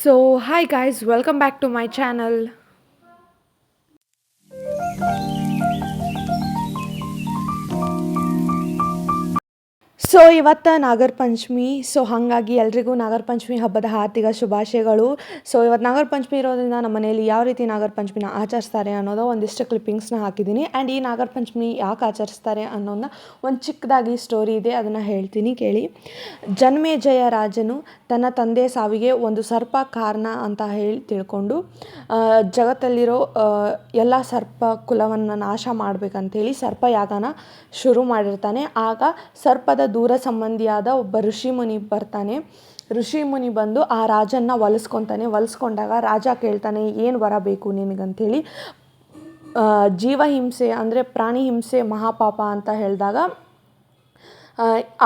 So, hi guys, welcome back to my channel. So ಇವತ್ತು Nagara Panchami so ಹಾಗಾಗಿ ಎಲ್ರಿಗೂ ನಾಗರ ಪಂಚಮಿ ಹಬ್ಬದ ಹಾರ್ದಿಕ ಶುಭಾಶಯಗಳು. ಸೊ ಇವತ್ತು ನಾಗರ ಪಂಚಮಿ ಇರೋದ್ರಿಂದ ನಮ್ಮ ಮನೆಯಲ್ಲಿ ಯಾವ ರೀತಿ ನಾಗರ ಪಂಚಮಿನ ಆಚರಿಸ್ತಾರೆ ಅನ್ನೋದು ಒಂದಿಷ್ಟು ಕ್ಲಿಪ್ಪಿಂಗ್ಸ್ನ ಹಾಕಿದ್ದೀನಿ. ಆ್ಯಂಡ್ ಈ ನಾಗರ ಪಂಚಮಿ ಯಾಕೆ ಆಚರಿಸ್ತಾರೆ ಅನ್ನೋದನ್ನ ಒಂದು ಚಿಕ್ಕದಾಗಿ ಸ್ಟೋರಿ ಇದೆ, ಅದನ್ನು ಹೇಳ್ತೀನಿ ಕೇಳಿ. ಜನ್ಮೇಜಯ ರಾಜನು, ತನ್ನ ತಂದೆ ಸಾವಿಗೆ ಒಂದು ಸರ್ಪ ಕಾರಣ ಅಂತ ಹೇಳಿ ತಿಳ್ಕೊಂಡು ಜಗತ್ತಲ್ಲಿರೋ ಎಲ್ಲ ಸರ್ಪ ಕುಲವನ್ನು ನಾಶ ಮಾಡಬೇಕಂತೇಳಿ ಸರ್ಪಯಾಗನ ಶುರು ಮಾಡಿರ್ತಾನೆ. ಆಗ ಸರ್ಪದ ದೂರ ಸಂಬಂಧಿಯಾದ ಒಬ್ಬ ಋಷಿಮುನಿ ಬರ್ತಾನೆ. ಋಷಿಮುನಿ ಬಂದು ಆ ರಾಜನ್ನ ಒಲಿಸ್ಕೊತಾನೆ ಒಲಿಸ್ಕೊಂಡಾಗ ರಾಜ ಕೇಳ್ತಾನೆ, ಏನು ವರ ಬೇಕು ನಿನಗಂಥೇಳಿ ಜೀವಹಿಂಸೆ ಅಂದರೆ ಪ್ರಾಣಿ ಹಿಂಸೆ ಮಹಾಪಾಪ ಅಂತ ಹೇಳಿದಾಗ,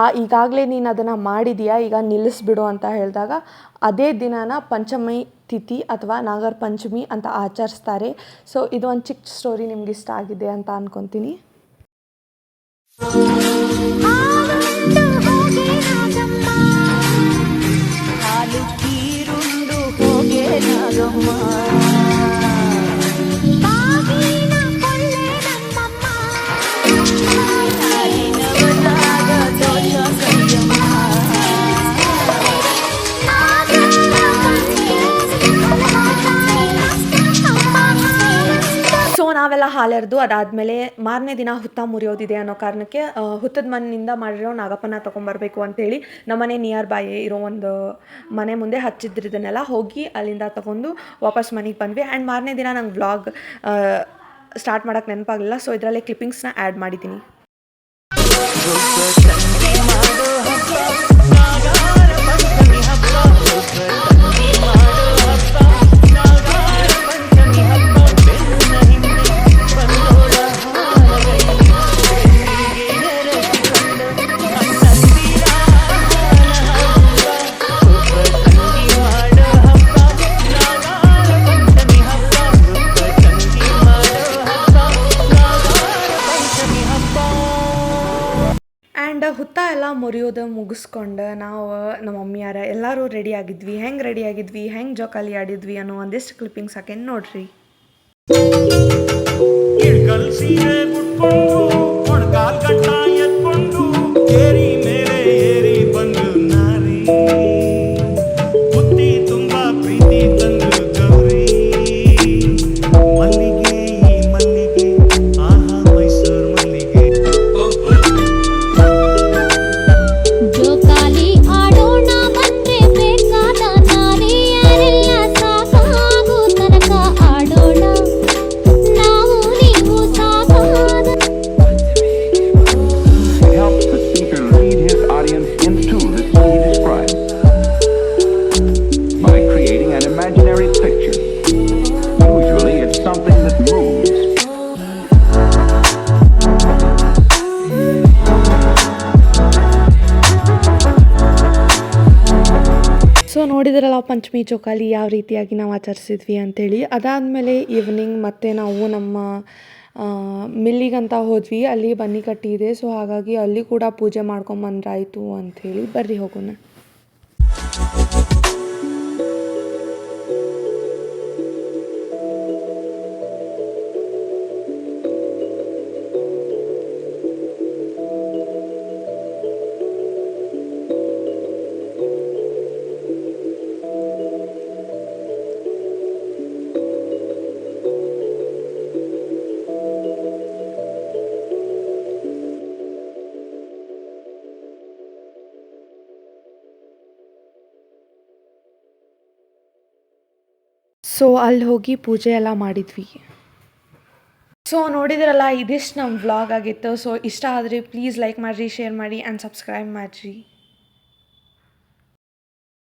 ಆ ಈಗಾಗಲೇ ನೀನು ಅದನ್ನು ಮಾಡಿದೀಯಾ? ಈಗ ನಿಲ್ಲಿಸ್ಬಿಡು ಅಂತ ಹೇಳಿದಾಗ, ಅದೇ ದಿನಾನ ಪಂಚಮಿ ತಿಥಿ ಅಥವಾ ನಾಗರ ಪಂಚಮಿ ಅಂತ ಆಚರಿಸ್ತಾರೆ. ಸೊ ಇದು ಒಂದು ಚಿಕ್ಕ ಸ್ಟೋರಿ ನಿಮ್ಗೆ ಇಷ್ಟ ಆಗಿದೆ ಅಂತ ಅನ್ಕೊತೀನಿ. of mine. ನಾವೆಲ್ಲ ಹಾಲೆರೆದು ಅದಾದಮೇಲೆ ಮಾರನೇ ದಿನ ಹುತ್ತ ಮುರಿಯೋದಿದೆ ಅನ್ನೋ ಕಾರಣಕ್ಕೆ ಹುತ್ತದ ಮಣ್ಣಿನಿಂದ ಮಾಡಿರೋ ನಾಗಪ್ಪನ ತೊಗೊಂಬರ್ಬೇಕು ಅಂತೇಳಿ ನಮ್ಮನೆ ನಿಯರ್ ಬೈ ಇರೋ ಒಂದು ಮನೆ ಮುಂದೆ ಹಚ್ಚಿದ್ರು ಇದನ್ನೆಲ್ಲ ಹೋಗಿ ಅಲ್ಲಿಂದ ತೊಗೊಂಡು ವಾಪಸ್ ಮನೆಗೆ ಬಂದ್ವಿ. ಆ್ಯಂಡ್ ಮಾರನೇ ದಿನ ನಂಗೆ ವ್ಲಾಗ್ ಸ್ಟಾರ್ಟ್ ಮಾಡೋಕ್ಕೆ ನೆನಪಾಗಲಿಲ್ಲ ಸೊ ಇದರಲ್ಲೇ ಕ್ಲಿಪ್ಪಿಂಗ್ಸ್ನ ಆ್ಯಡ್ ಮಾಡಿದ್ದೀನಿ ಆ್ಯಂಡ್ ಹುತ್ತ ಎಲ್ಲ ಮುರಿಯೋದು ಮುಗಿಸ್ಕೊಂಡು ನಾವು, ನಮ್ಮ ಮಮ್ಮಿಯಾರ ಎಲ್ಲರೂ ರೆಡಿ ಆಗಿದ್ವಿ. ಹೆಂಗೆ ರೆಡಿ ಆಗಿದ್ವಿ? ಹೆಂಗೆ ಜೋಕಾಲಿ ಆಡಿದ್ವಿ ಅನ್ನೋ ಒಂದಿಷ್ಟು ಕ್ಲಿಪ್ಪಿಂಗ್ಸ್ ಹಾಕೇನು ನೋಡ್ರಿ. ನೋಡಿದ್ರಲ್ಲ, ಪಂಚಮಿ ಚೌಕಾಲಿ ಯಾವ ರೀತಿಯಾಗಿ ನಾವು ಆಚರಿಸಿದ್ವಿ ಅಂಥೇಳಿ ಅದಾದಮೇಲೆ ಈವ್ನಿಂಗ್ ಮತ್ತೆ ನಾವು ನಮ್ಮ ಮಿಲ್ಲಿಗಂತ ಹೋದ್ವಿ. ಅಲ್ಲಿ ಬನ್ನಿ ಕಟ್ಟಿ ಇದೆ. ಸೊ ಹಾಗಾಗಿ ಅಲ್ಲಿ ಕೂಡ ಪೂಜೆ ಮಾಡ್ಕೊಂಬಂದ್ರಾಯಿತು ಅಂಥೇಳಿ ಬರ್ರಿ ಹೋಗೋಣ. ಸೊ ಅಲ್ಲಿ ಹೋಗಿ ಪೂಜೆ ಎಲ್ಲ ಮಾಡಿದ್ವಿ. ಸೊ ನೋಡಿದ್ರಲ್ಲ, ಇದಿಷ್ಟು ನಮ್ಮ ವ್ಲಾಗ್ ಆಗಿತ್ತು. ಸೊ ಇಷ್ಟ ಆದರೆ ಪ್ಲೀಸ್ ಲೈಕ್ ಮಾಡಿರಿ ಶೇರ್ ಮಾಡಿ ಆ್ಯಂಡ್ ಸಬ್ಸ್ಕ್ರೈಬ್ ಮಾಡಿರಿ.